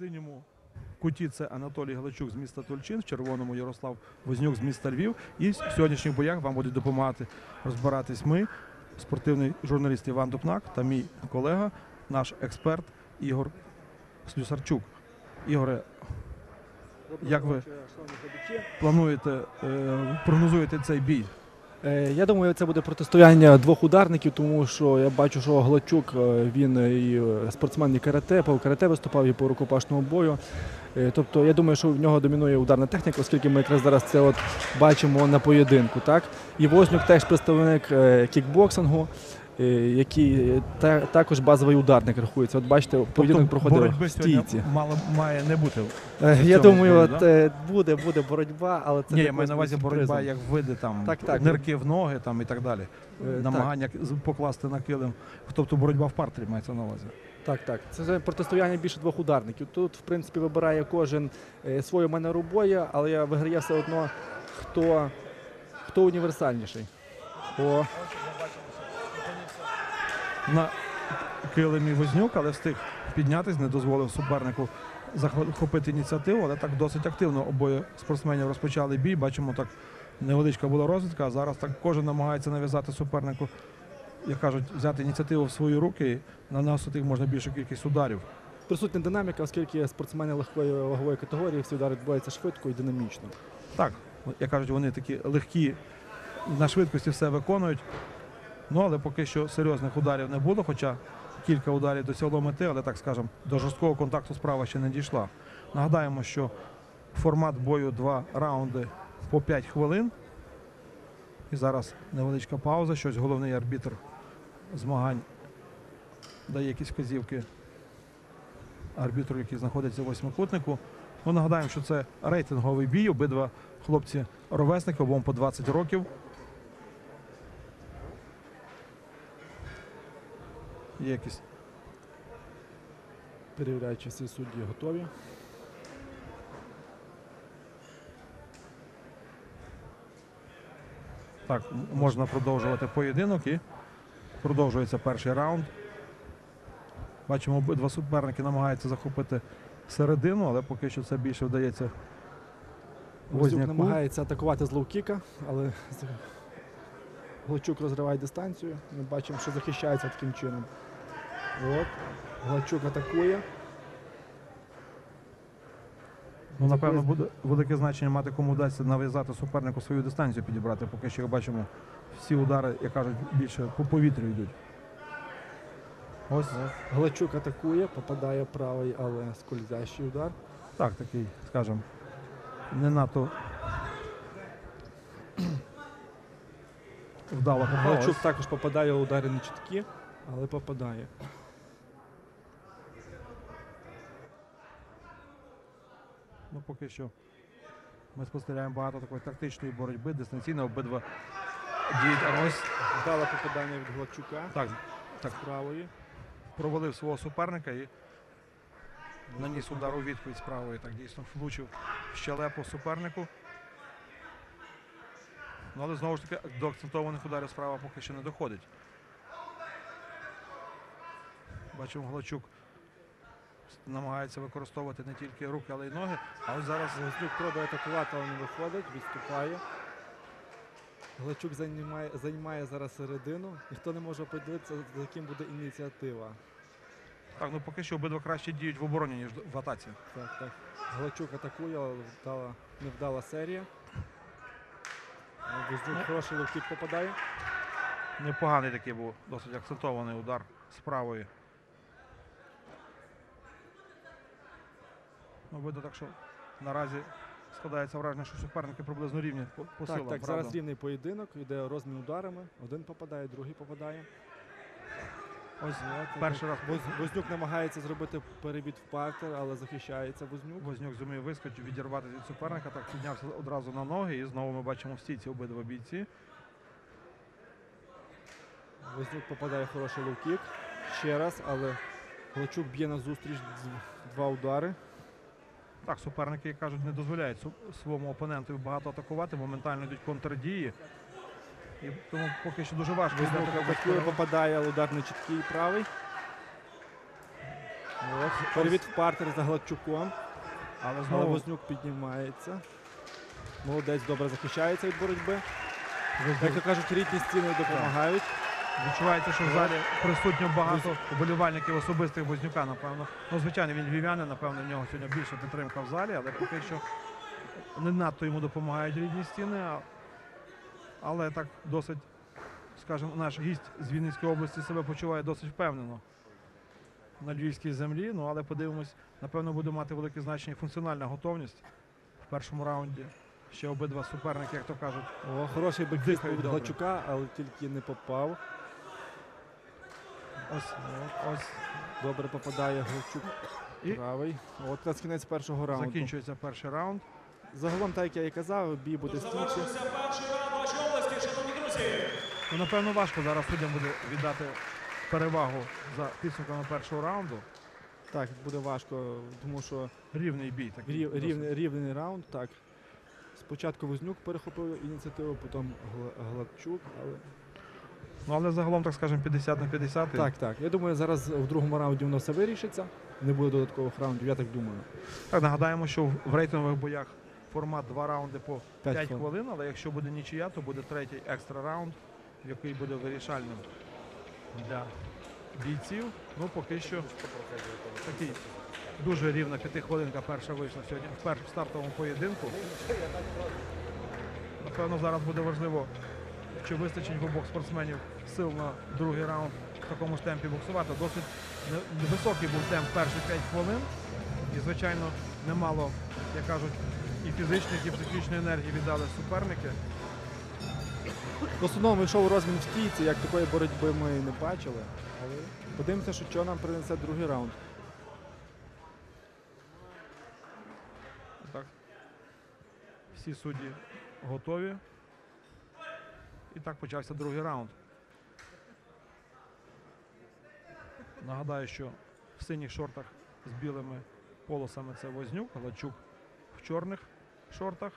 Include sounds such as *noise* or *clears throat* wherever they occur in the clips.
синьому куті це Анатолій Галичук з міста Тульчин, в червоному Ярослав Вознюк з міста Львів. І в сьогоднішніх боях вам будуть допомагати розбиратись ми, спортивний журналіст Іван Дупнак та мій колега, наш експерт Ігор Слюсарчук. Ігоре, Як ви? плануєте, е, прогнозуєте цей бій? Е, Я думаю, це буде протистояння двох ударників, тому що я бачу, що Глачук е, він і е, спортсмен і карате, по карате виступав і по рукопашному бою. Тобто я думаю, що в нього домінує ударна техніка, оскільки ми якраз зараз це от бачимо на поєдинку. Так? І Вознюк теж представник кікбоксингу, який та- також базовий ударник рахується. От бачите, поєдинок проходив в стійці. мало має не бути. Е, Я думаю, бою, от, да? е, буде, буде боротьба, але це Ні, я маю на увазі боротьба, як види там Так, так. нирки в ноги там і так далі. Е, Намагання з- покласти на килим. Тобто боротьба в партері мається на увазі. Так, так. Це протистояння більше двох ударників. Тут, в принципі, вибирає кожен е, свою манеру бою, але я виграє все одно, хто, хто універсальніший. О, На килимі Вознюк, але встиг піднятись, не дозволив супернику захопити ініціативу, але так досить активно обоє спортсменів розпочали бій. Бачимо, так невеличка була розвідка, а зараз так кожен намагається нав'язати супернику, як кажуть, взяти ініціативу в свої руки і наносити їх можна більшу кількість ударів. присутня динаміка, оскільки спортсмени легкої вагової категорії, всі удари відбуваються швидко і динамічно. Так, як кажуть, вони такі легкі на швидкості все виконують. Ну, але поки що серйозних ударів не було, хоча кілька ударів досягло мети, але так скажемо, до жорсткого контакту справа ще не дійшла. Нагадаємо, що формат бою два раунди по 5 хвилин. І зараз невеличка пауза. Щось головний арбітр змагань дає якісь вказівки арбітру, який знаходиться в восьмикутнику. Ну, нагадаємо, що це рейтинговий бій. Обидва хлопці ровесники, обом по 20 років. Є якісь Перевіряючи всі судді готові. так, можна продовжувати поєдинок і продовжується перший раунд. Бачимо, обидва суперники намагаються захопити середину, але поки що це більше вдається Возняку. намагається атакувати з лоу-кіка, але з- розриває дистанцію. Ми бачимо, що захищається таким чином. От. Глачук атакує. Ну, напевно, буде велике значення мати кому вдасться нав'язати супернику свою дистанцію підібрати. Поки що, як бачимо, всі удари, як кажуть, більше по повітрю йдуть. Ось Глачук атакує, попадає правий, але скользящий удар. так, такий, скажімо, не надто *clears throat* вдало Глачук також попадає удари не чіткі, але попадає. Поки що ми спостерігаємо багато такої тактичної боротьби, дистанційно обидва діють. А ось Вдале попадання від Глачука так, так з правої. провалив свого суперника і наніс удар у відповідь з правої. Так дійсно влучив щелепу супернику. Ну, але знову ж таки до акцентованих ударів справа поки що не доходить. Бачимо, Глачук намагається використовувати не тільки руки, але й ноги. А ось зараз Глачук пробує атакувати, але не виходить, відступає. Глачук займає, займає зараз середину. Ніхто не може поділитися, за яким буде ініціатива. так, ну поки що обидва краще діють в обороні, ніж в атаці. Так, так. Глачук атакує, але вдала, невдала серія. Вознюк хороший ловкік попадає. Непоганий такий був, досить акцентований удар з правої. Ну, видно так, що наразі складається враження, що суперники приблизно рівні по, по так, силам. так, правда? зараз рівний поєдинок, йде розмін ударами. Один попадає, другий попадає. Ось перший раз Воз- Вознюк намагається зробити перебіт в партер, але захищається Вознюк. Вознюк зумів вискочити, відірватися від суперника, так піднявся одразу на ноги і знову ми бачимо в стійці обидва бійці. Вознюк попадає хороший лоу-кік. Ще раз, але Глачук б'є на зустріч два удари. Так, суперники, як кажуть, не дозволяють своєму опоненту багато атакувати, моментально йдуть контрдії. І тому поки що дуже важко. Така попадає удар на чіткий правий. Перевід в партер за Гладчуком. Але Але знову Вознюк піднімається. Молодець добре захищається від боротьби. Як то кажуть, рідні стіни допомагають. Відчувається, що в залі присутньо багато вболівальників особистих Вознюка, напевно. Ну, звичайно, він львів'янин, напевно, в нього сьогодні більша підтримка в залі, але поки що не надто йому допомагають рідні стіни. Але так досить, скажімо, наш гість з Вінницької області себе почуває досить впевнено на львівській землі. Ну, але подивимось, напевно, буде мати велике значення і функціональна готовність в першому раунді. Ще обидва суперники, як то кажуть, О, хороший бекфіст Дихають від добре. Але тільки не попав. Ось, ось Добре попадає Гладчук І- правий. От якраз кінець першого раунду. закінчується перший раунд. Загалом, так як я і казав, бій буде стійкий. Завершився перший раунд вашій області, шановні друзі. Ну, напевно, важко зараз суддям буде віддати перевагу за підсумками першого раунду. Так, буде важко, тому що Рівний бій такий. рів, рівний, рівний раунд. Так. Спочатку Вознюк перехопив ініціативу, потім Гладчук. Але... Ну, але загалом, так скажемо, 50 на 50. Так, так. Я думаю, зараз в другому раунді воно все вирішиться. Не буде додаткових раундів, я так думаю. Так, нагадаємо, що в- в рейтингових боях формат два раунди по 5, П'ять хвилин. хвилин, але якщо буде нічия, то буде третій екстра раунд, який буде вирішальним для бійців. Ну, поки що такий дуже рівна п'ятихвилинка перша вийшла сьогодні в першому стартовому поєдинку. Напевно, зараз буде важливо, чи вистачить в обох спортсменів сил на другий раунд в такому ж темпі боксувати. Досить високий був темп перші 5 хвилин. І, звичайно, немало, як кажуть, і фізичної, і психічної енергії віддали суперники. В основному йшов розмін в стійці, як такої боротьби ми не бачили. Але подивимося, що, що нам принесе другий раунд. Так. Всі судді готові. І так почався другий раунд. Нагадаю, що в синіх шортах з білими полосами це Вознюк, Галачук в чорних шортах.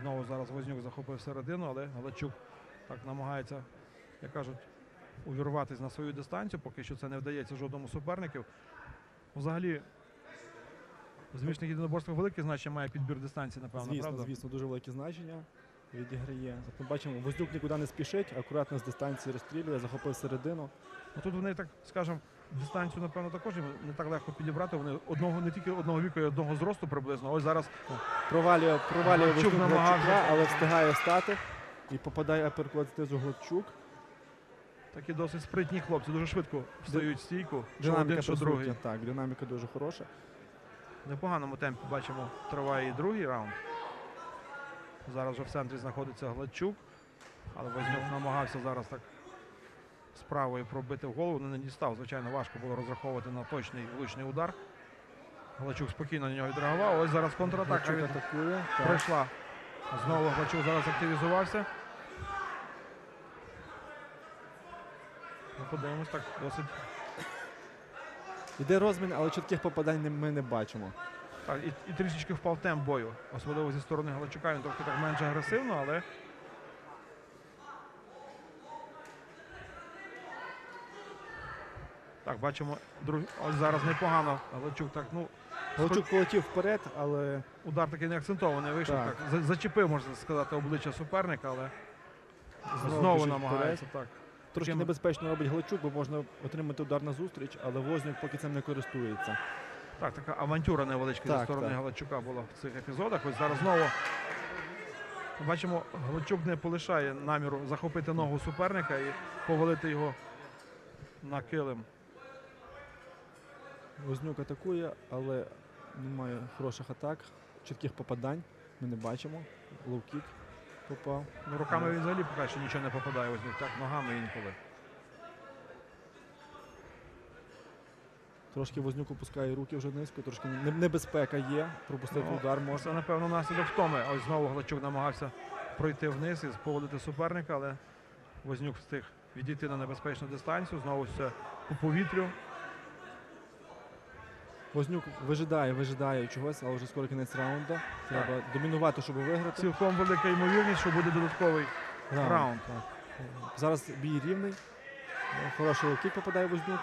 Знову зараз Вознюк захопив середину, але Галачук так намагається, як кажуть, увірватися на свою дистанцію. Поки що це не вдається жодному суперників. Взагалі, в змішних єдиноборствах велике значення має підбір дистанції, напевно, Звісно, правда? звісно, дуже велике значення відіграє. От Ми бачимо, Вознюк нікуди не спішить, акуратно з дистанції розстрілює, захопив середину. Ну, тут вони так, скажімо, дистанцію, напевно, також їм не так легко підібрати. Вони одного не тільки одного віку, і одного зросту приблизно. Ось зараз Провалює, провалює намагався. Гладчука, але встигає стати. І попадає аперкот знизу Гладчук. такі досить спритні хлопці, дуже швидко встають в стійку. Що Динаміка один, що другий. Так, динаміка дуже хороша. В непоганому темпі бачимо, триває і другий раунд. Зараз вже в центрі знаходиться Гладчук, але Вознюк намагався зараз так справою пробити в голову. Не дістав. Звичайно, важко було розраховувати на точний влучний удар. Гладчук спокійно на нього відреагував. Ось зараз контратака від атакує. Пройшла. Знову Гладчук зараз активізувався. Ну, подивимось так, досить. Іде розмін, але чітких попадань ми не бачимо. Так, і, і трішечки впав темп бою, особливо зі сторони Галачука. Він трохи так менш агресивно, але. Так, бачимо, друг... ось зараз непогано. Галачук так, ну, Гладчук полетів вперед, але удар такий не акцентований вийшов. Так. Так. за- Зачепив, можна сказати, обличчя суперника, але Знову знову, біжить намагається так. Трошки небезпечно робить Гладчук, бо можна отримати удар на зустріч, але Вознюк поки цим не користується. Так, така авантюра невеличка зі сторони так. Галачука була в цих епізодах. Ось зараз знову бачимо, Галачук не полишає наміру захопити ногу суперника і повалити його на килим. Вознюк атакує, але немає хороших атак, чітких попадань. Ми не бачимо. Лоу-кік попав. Ну, руками він взагалі поки що нічого не попадає, ось так ногами інколи. Трошки Вознюк опускає руки вже низько, трошки небезпека є. Пропустити Ну, удар можна. Це, напевно, наслідок втоми. Ось знову Галачук намагався пройти вниз і поводити суперника, але Вознюк встиг відійти на небезпечну дистанцію. Знову все по повітрю. Вознюк вижидає, вижидає чогось, але вже скоро кінець раунду. Треба домінувати, щоб виграти. Цілком велика ймовірність, що буде додатковий раунд. так. Зараз бій рівний. Хороший лоу-кік попадає Вознюк.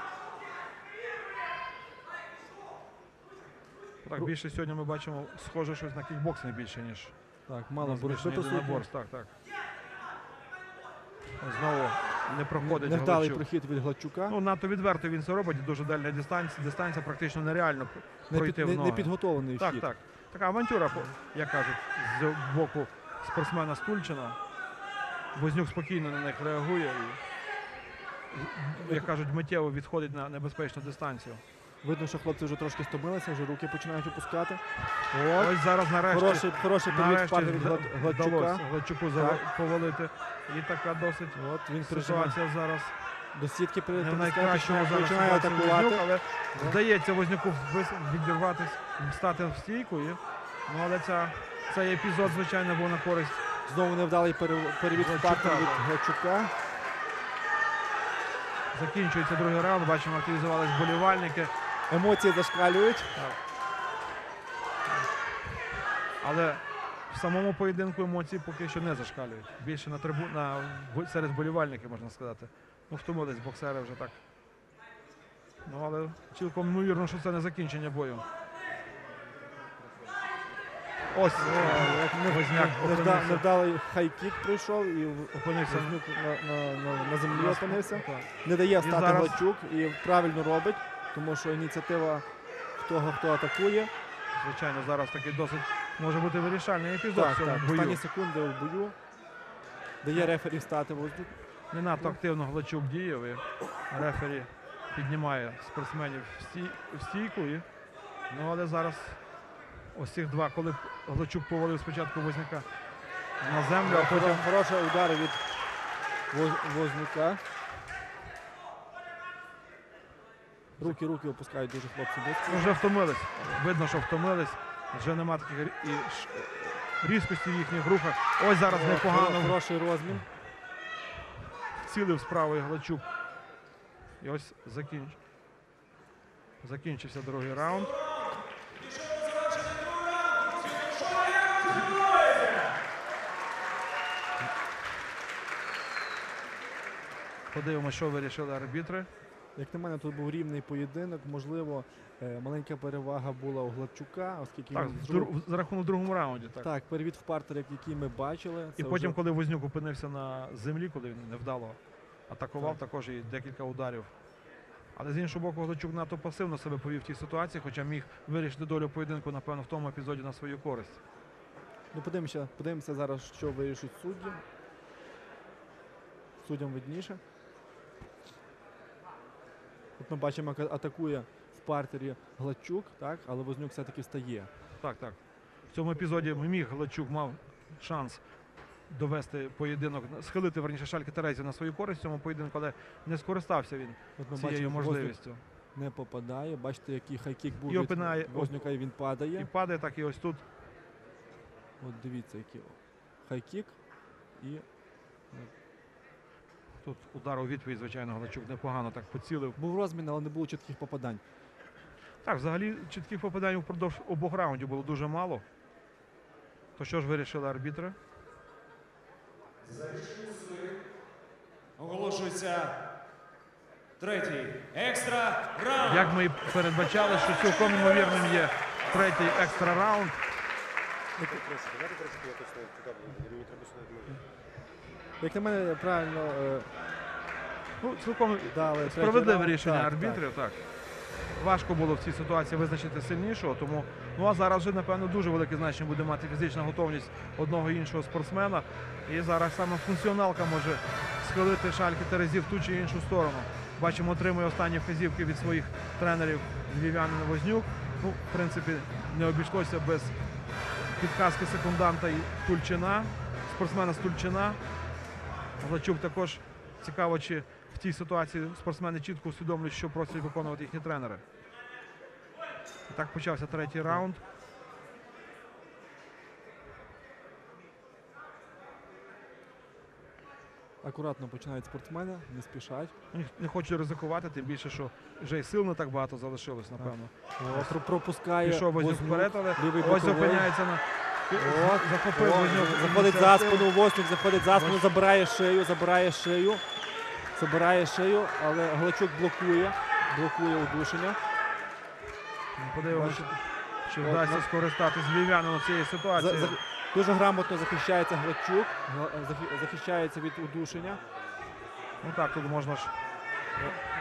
Так, більше сьогодні ми бачимо схоже щось на кікбоксинг більше, ніж Так, мало боротьби. Так, так. Знову не проходить Невдалий Гладчук. прохід від Гладчука. Ну, надто відверто він це робить, дуже дальня дистанція, дистанція практично нереально не, пройти під, в ноги. не підготовлений Так, вхід. так. Така авантюра, як кажуть, з боку спортсмена Стульчина. Вознюк спокійно на них реагує і, як кажуть, миттєво відходить на небезпечну дистанцію. Видно, що хлопці вже трошки стомилися, вже руки починають опускати. Ось зараз нарешті, Хороший, хороший привіт нарешті від Глад- Гладчука. Гладчуку повалити. І така досить От він прижимає ситуація зараз до сітки не в притискає, найкращому починає, зараз починає ситуації атакувати. Вознюк, але вдається Вознюку вис- відірватися, стати в стійку. І, ну, але ця, цей епізод, звичайно, був на користь Знову невдалий пере- перевід Гладчука, партера від так. Гладчука. Закінчується другий раунд. Бачимо, активізувались болівальники. Емоції зашкалюють. Але в самому поєдинку емоції поки що не зашкалюють. Більше на трибу... на... серед болівальників, можна сказати. Ну, втомились боксери вже так. Ну, але цілком ймовірно, що це не закінчення бою. Ось О, як не- Возняк. Невдалий хайкік прийшов і опинився. На, на, на, на землі опинився. Не дає встати зараз- Гладчук і правильно робить, тому що ініціатива того, хто атакує. Звичайно, зараз такий досить може бути вирішальний епізод Так, в цьому так. бою. Останні секунди в бою. Дає рефері встати Вознюк. Не надто активно Глачук діяв і рефері піднімає спортсменів в, стійку. І, ну, але зараз ось цих два, коли Глачук повалив спочатку Возняка на землю, а потім Хороший удар від Воз- Вознюка. Руки, руки опускають дуже хлопці. вже втомились. Видно, що втомились. Вже нема таких і ш- різкості в їхніх рухах. Ось зараз непогано Хороший розмін. цілив справою Глачук. І ось закінч... закінчився другий раунд. Подивимося, що вирішили арбітри. Як на мене, тут був рівний поєдинок. Можливо, е, маленька перевага була у Гладчука, оскільки Так, він друг- за рахунок в другому раунді. Так. так, перевід в партер, який ми бачили. І це потім, вже- коли Вознюк опинився на землі, коли він невдало атакував, Так. також і декілька ударів. Але з іншого боку, Глачук надто пасивно себе повів в тій ситуації, хоча міг вирішити долю поєдинку, напевно, в тому епізоді на свою користь. Ну, подивимося, подивимося зараз, що вирішить судді. Суддям видніше. От ми бачимо, як атакує в партері Гладчук, так, але Вознюк все-таки встає. Так, так. В цьому епізоді міг Глачук мав шанс довести поєдинок, схилити верніше шальки Терезі на свою користь в цьому поєдинку, але не скористався він От ми цією бачимо, Вознюк можливістю. не попадає. Бачите, який хайкік був І від опинає- Вознюка, і він падає. І падає. падає так і ось тут. От дивіться, який хайкік. І Тут удар у відповідь, звичайно, Глачук непогано так поцілив. був розмін, але не було чітких попадань. Так, взагалі чітких попадань впродовж обох раундів було дуже мало. То що ж вирішили арбітри? Оголошується третій екстра раунд. Як ми і передбачали, що цілком ймовірним є третій екстра раунд. Як на мене, правильно е, Ну, цілком дали справедливе рішення Так, арбітрів. Так. Важко було в цій ситуації визначити сильнішого, тому ну а зараз вже напевно дуже велике значення буде мати фізична готовність одного і іншого спортсмена. І зараз саме функціоналка може схилити шальки Терезі в ту чи іншу сторону. Бачимо, отримує останні вказівки від своїх тренерів Львів'янин Вознюк. Ну, в принципі, не обійшлося без підказки секунданта і Тульчина, спортсмена з Тульчина. Глачук також цікаво, чи в цій ситуації спортсмени чітко усвідомлюють, що просять виконувати їхні тренери. І так почався третій раунд. Акуратно починають спортсмени, не спішать. Не хочуть ризикувати, тим більше, що вже й сил не так багато залишилось, напевно. Пропускає Пішов Вознюк. вперед, але ось опиняється на От, захопив О, Вознюк заходить за спину, Вознюк заходить за спину, забирає шию, забирає шию. Забирає шию, але Галачук блокує. Блокує удушення. Ну, Подивимося, чи вдасться ну. скористатись львів'янином цієї За- ситуації. за- дуже грамотно захищається Галачук. Захищається від удушення. Ну так, тут можна ж заб-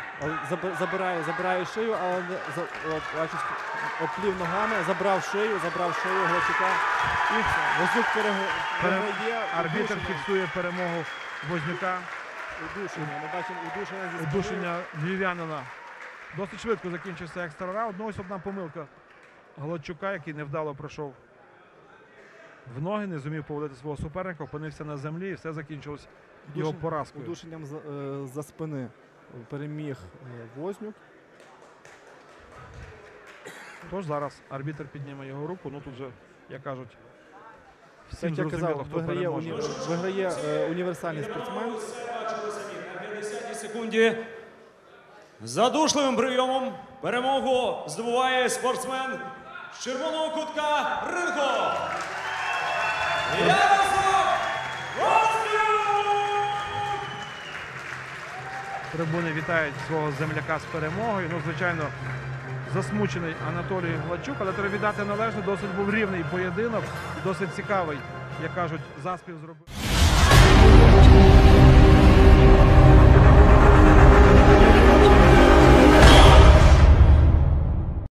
забирає, забирає шию, але оплів ногами, забрав шию, забрав шию Галачука. І. Вознюк перего- Пере- переграє. арбітр фіксує перемогу Вознюка. Удушення. Ми бачимо удушення зі. Удушення львів'янина. Досить швидко закінчився екстра раунд. Ну ось одна помилка Голодчука, який невдало пройшов в ноги, не зумів поводити свого суперника, опинився на землі і все закінчилось його поразкою. Удушенням за, е, за спини переміг е, Вознюк. Тож зараз арбітр підніме його руку. Ну тут же, як кажуть, Як всім я зрозуміло, казав, хто виграє, переможе. уні... виграє е, універсальний спортсмен. На 50 секунді. Задушливим прийомом перемогу здобуває спортсмен з червоного кутка рингу. Ярослав Трибуни вітають свого земляка з перемогою. Ну, звичайно, засмучений Анатолій Гладчук, але треба віддати належне, досить був рівний поєдинок, досить цікавий, як кажуть, заспів зробив.